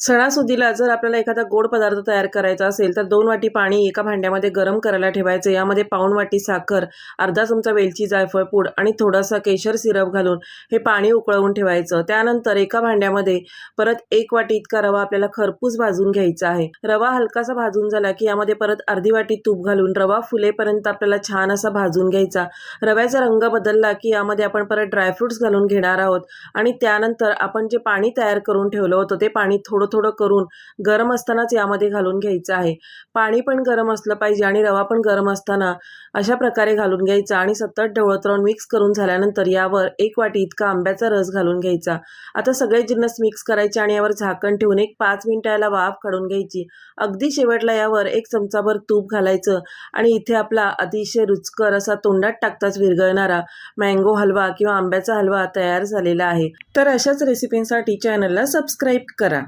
सणासुदीला जर आपल्याला एखादा गोड पदार्थ तयार करायचा असेल तर दोन वाटी पाणी एका भांड्यामध्ये गरम करायला ठेवायचं. यामध्ये पाऊण वाटी साखर अर्धा चमचा वेलची जायफळ पूड आणि थोडासा केशर सिरप घालून हे पाणी उकळवून ठेवायचं. त्यानंतर एका भांड्यामध्ये परत एक वाटी इतका रवा आपल्याला खरपूस भाजून घ्यायचा आहे. रवा हलकासा भाजून झाला की यामध्ये परत अर्धी वाटी तूप घालून रवा फुलेपर्यंत आपल्याला छान असा भाजून घ्यायचा. रव्याचा रंग बदलला की यामध्ये आपण परत ड्रायफ्रुट्स घालून घेणार आहोत आणि त्यानंतर आपण जे पाणी तयार करून ठेवलं होतं ते पाणी थोडं थोडं करून गरम असतानाच यामध्ये घालून घ्यायचं आहे. पाणी पण गरम असलं पाहिजे आणि रवा पण गरम असताना अशा प्रकारे घालून घ्यायचा आणि सतत ढवळत राहून मिक्स करून झाल्यानंतर यावर एक वाटी इतका आंब्याचा रस घालून घ्यायचा. आता सगळे जिन्नस मिक्स करायचे आणि यावर झाकण ठेवून एक पाच मिनिटं याला वाफ काढून घ्यायची. अगदी शेवटला यावर एक चमचाभर तूप घालायचं आणि इथे आपला अतिशय रुचकर असा तोंडात टाकताच विरघळणारा मँगो हलवा किंवा आंब्याचा हलवा तयार झालेला आहे. तर अशाच रेसिपींसाठी चॅनलला सबस्क्राईब करा.